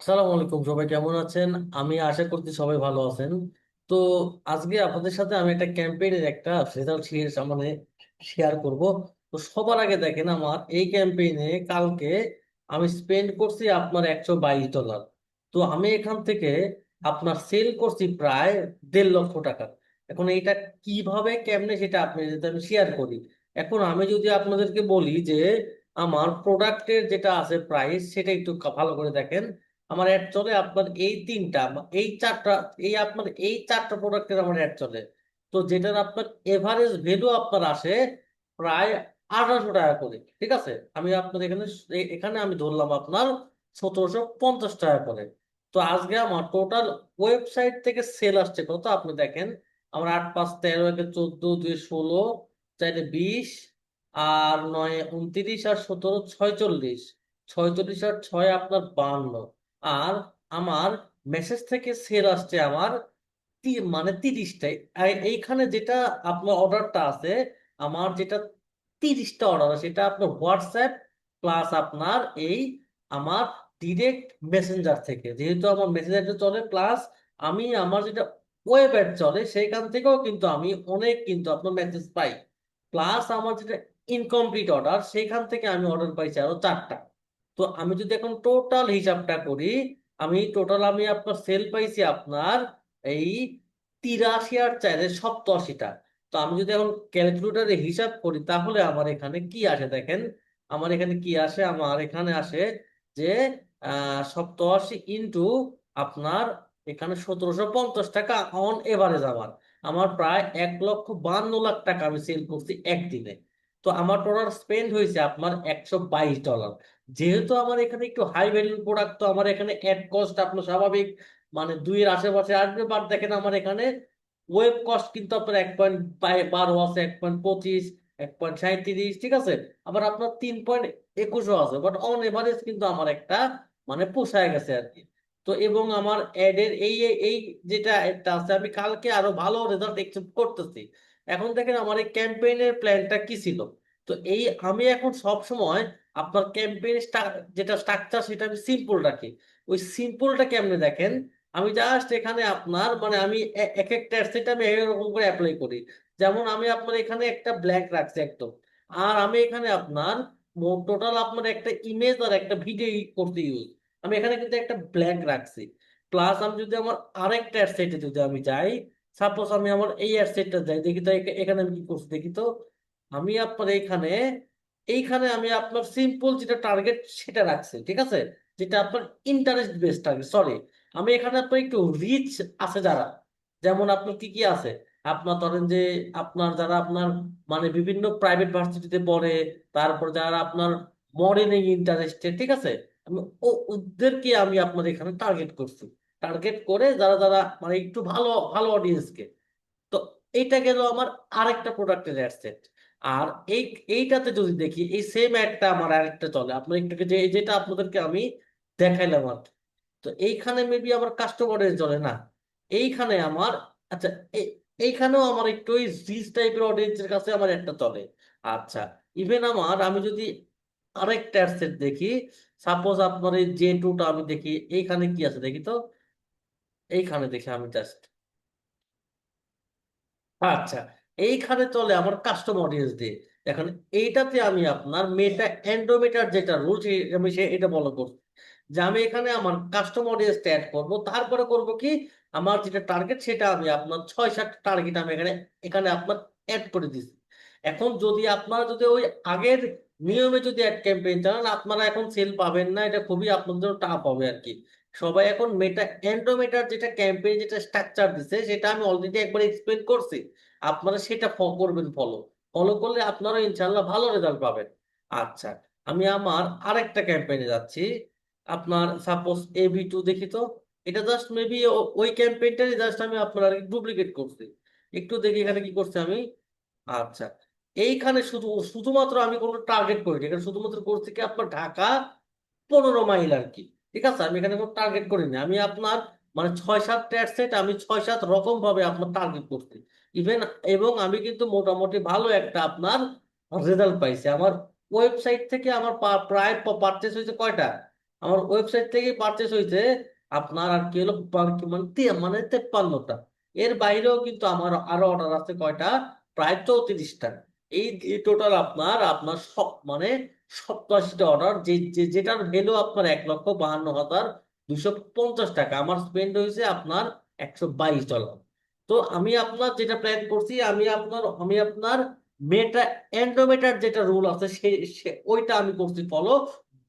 আসসালামু আলাইকুম সবাই কেমন আছেন? আমি আশা করছি সবাই ভালো আছেন। তো আজকে আপনাদের সাথে আমি একটা ক্যাম্পেইনের একটা রেজাল্ট মানে শেয়ার করব। তো সবার আগে দেখেন আমার, এই ক্যাম্পেইনে কালকে আমি স্পেন্ড করছি আপনার একশো বাইশ ডলার তো আমি এখান থেকে আপনার সেল করছি প্রায় দেড় লক্ষ টাকা। এখন এটা কীভাবে, কেমনে সেটা আপনাদের সাথে আমি শেয়ার করি। এখন আমি যদি আপনাদেরকে বলি যে আমার প্রোডাক্টের যেটা আছে প্রাইস সেটা একটু ভালো করে দেখেন। আমার অ্যাড চলে আপনার এই তিনটা, এই চারটা, এই আপনার এই চারটা প্রোডাক্টের আমার অ্যাড চলে। তো যেটার আপনার এভারেজ ভ্যালু আপনার আসে প্রায় আঠারোশো টাকা করে, ঠিক আছে? আমি আপনার এখানে এখানে আমি ধরলাম আপনার সতেরোশো পঞ্চাশ টাকা করে। তো আজকে আমার টোটাল ওয়েবসাইট থেকে সেল আসছে কত? আপনি দেখেন, আমার আট, পাঁচ, তেরো, একে চোদ্দ, দুই, ষোলো, চারে, বিশ, আর নয়, উনত্রিশ, আর সতেরো, ছয়চল্লিশ। ছয়চল্লিশ আর ছয় আপনার বান্ন। আর আমার মেসেজ থেকে সেল আসছে আমার মানে তিরিশটাই এইখানে যেটা আপনার অর্ডারটা আছে, আমার যেটা তিরিশটা অর্ডার আছে, সেটা আপনার হোয়াটসঅ্যাপ প্লাস আপনার এই আমার ডিরেক্ট মেসেঞ্জার থেকে। যেহেতু আমার মেসেঞ্জারটা চলে প্লাস আমি আমার যেটা ওয়েব অ্যাড চলে, সেইখান থেকেও কিন্তু আমি অনেক কিন্তু আপনার মেসেজ পাই। প্লাস আমার যেটা ইনকমপ্লিট অর্ডার সেখান থেকে আমি অর্ডার পাইছি আরও চারটা। তো আমি যদি এখন টোটাল হিসাবটা করি, আমি টোটাল আমি আপনার সেল পাইছি আপনার এই তিরাশি আর চারে সপ্তআশিটা। তো আমি যদি এখন ক্যালকুলেটারে হিসাব করি, তাহলে আমার এখানে কি আসে দেখেন? আমার এখানে কি আসে? আমার এখানে আসে যে, আহ, সপ্তআশি ইন্টু আপনার এখানে সতেরোশো পঞ্চাশ টাকা অন এভারেজ আমার। আমার প্রায় এক লক্ষ বান্ন লাখ টাকা আমি সেল করছি একদিনে। তো আমার টোটাল স্পেন্ড হয়েছে আপনার একশো বাইশ ডলার যেহেতু আমার এখানে একটু হাই ভ্যালু প্রোডাক্ট তো আমার এখানে অ্যাড কস্ট আপনার স্বাভাবিক মানে দুইয়ের আশেপাশে আসবে। বাট দেখেন আমার এখানে ওয়েব কস্ট কিন্তু আপনার এক পয়েন্ট বারো আছে এক পয়েন্ট পঁচিশ, এক পয়েন্ট সাঁত্রিশ ঠিক আছে? আবার আপনার তিন পয়েন্ট একুশও আছে। বাট অন এভারেজ কিন্তু আমার একটা মানে পোষায় গেছে আর কি। তো এবং আমার অ্যাডের এই এই যেটা আছে, আমি কালকে আরও ভালো রেজাল্ট এক্সপেক্ট করতেছি। এখন দেখেন আমার এই ক্যাম্পেইনের প্ল্যানটা কি ছিল? তো এই আমি এখন সব সময় আপনার ক্যাম্পেইন যেটা স্ট্রাকচার সেটা আমি সিম্পল রাখি। ওই সিম্পলটা কেমনে দেখেন? আমি জাস্ট এখানে আপনার মানে আমি এক একটা অ্যাডসেট আমি এরকম করে অ্যাপ্লাই করি। যেমন আমি আপনার এখানে একটা ব্ল্যাঙ্ক রাখছি একদম। আর আমি এখানে আপনার টোটাল আপনার একটা ইমেজ আর একটা ভিডিও করতে ইউজ আমি এখানে কিন্তু একটা ব্ল্যাঙ্ক রাখছি। প্লাস আমি যদি আমার আরেকটা অ্যাডসেটে যদি আমি যাই সাপোজ আমি আমার এই অ্যাডসেটটা যাই দেখি তো এখানে আমি কি করছি? দেখি তো, আমি আপনার এইখানে এইখানে আমি আপনার সিম্পল যেটা টার্গেট সেটা রাখছি, ঠিক আছে? যেটা আপনার ইন্টারেস্ট বেসড টার্গেট সরি আমি এখানে আপনার একটু রিচ আছে যারা, যেমন আপনার কি কি আছে? আপনার ধরেন যে, আপনার যারা আপনার মানে বিভিন্ন প্রাইভেট ভার্সিটিতে পড়ে, তারপর যারা আপনার মডেলিং ইন্টারেস্টে ঠিক আছে? আমি ওদেরকে আমি আপনার এখানে টার্গেট করছি। টার্গেট করে যারা যারা মানে একটু ভালো ভালো অডিয়েন্সকে তো এইটা গেল আমার আরেকটা প্রোডাক্টের অ্যাডসেট আর এই, এইটাতে যদি দেখি, এই সেম অ্যাডটা আমার আরেকটা চলে। আপনার একটু যে যেটা আপনাদেরকে আমি দেখাইলাম আর। তো এইখানে মেবি আমার কাস্টমারের চলে না। এইখানে আমার আচ্ছা এই- এইখানেও আমার একটু ওই রিচ টাইপের অডিয়েন্সের কাছে আমার একটা চলে। আচ্ছা ইভেন আমার, আমি যদি আরেকটা অ্যাডসেট দেখি সাপোজ আপনার এই জে টুটা আমি দেখি, এইখানে কি আছে দেখি তো? এইখানে দেখি আমি জাস্ট আচ্ছা এইখানে চলে আমার কাস্টম অডিয়েন্স দিয়ে। এখন এইটাতে আমি আপনার মেটা এন্ডোমিটার যেটা রুল আমি সে, এটা ফলো করছি। যে আমি এখানে আমার কাস্টম অডিয়েন্স অ্যাড করব, তারপরে করব কি? আমার যেটা টার্গেট সেটা আমি আপনার ছয়, সাত টার্গেট আমি এখানে এখানে আপনার অ্যাড করে দিচ্ছি এখন যদি আপনারা যদি ওই আগের নিয়মে যদি অ্যাড ক্যাম্পেইন চালান, আপনারা এখন সেল পাবেন না, এটা খুবই আপনাদের টাফ হবে আর কি। সবাই এখন মেটা এন্ডোমিটার যেটা ক্যাম্পেইন যেটা স্ট্রাকচার দিছে, সেটা আমি অলরেডি একবার এক্সপ্লেন করছি। আপনারা সেটা ফলো করবেন ফলো ফলো করলে আপনারা ইনশাল্লাহ ভালো রেজাল্ট পাবেন। আচ্ছা আমি আমার আরেকটা ক্যাম্পেইনে যাচ্ছি। আপনার সাপোজ এ বি টু দেখি তো, এটা জাস্ট মেবি ওই ক্যাম্পেইনটারই জাস্ট আমি আপনার ডুপ্লিকেট করছি। একটু দেখি এখানে কি করছি আমি। আচ্ছা এইখানে শুধু, শুধুমাত্র আমি কোনো টার্গেট করিনি, এখানে শুধুমাত্র করছি কি আপনার ঢাকা পনেরো মাইল আর কি। ঠিক আছে? আমি এখানে কোনো টার্গেট করিনি। আমি আপনার মানে ছয় সাত ট্যাট সেট আমি ছয় সাত রকম ভাবে আপনার টার্গেট করছি। ইভেন এবং আমি কিন্তু মোটামুটি ভালো একটা আপনার রেজাল্ট পাইছি। আমার ওয়েবসাইট থেকে আমার প্রায় পারচেস হয়েছে কয়টা? আমার ওয়েবসাইট থেকে পারচেস হয়েছে আপনার আর কি হলো মানে মানে তেপ্পান্নটা। এর বাইরেও কিন্তু আমার আরও অর্ডার আছে কয়টা? প্রায় চৌত্রিশটা। এই টোটাল আপনার আপনার সব মানে সপ্তাশিটা অর্ডার যে যেটার ভ্যালু আপনার এক লক্ষ বাহান্ন হাজার দুইশো পঞ্চাশ টাকা, আমার স্পেন্ড হয়েছে আপনার একশো বাইশ ডলার তো আমি আপনার যেটা প্ল্যান করছি, আমি আপনার আমি আপনার মেটা এন্ডোমেটার যেটা রুল আছে, সে ওইটা আমি করছি ফলো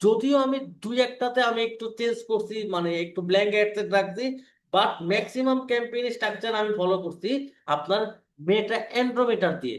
যদিও আমি দুই একটাতে আমি একটু চেঞ্জ করছি মানে একটু ব্ল্যাঙ্ক অ্যাডসেট রাখছি বাট ম্যাক্সিমাম ক্যাম্পেইন স্ট্রাকচার আমি ফলো করছি আপনার মেটা এন্ড্রোমিটার দিয়ে।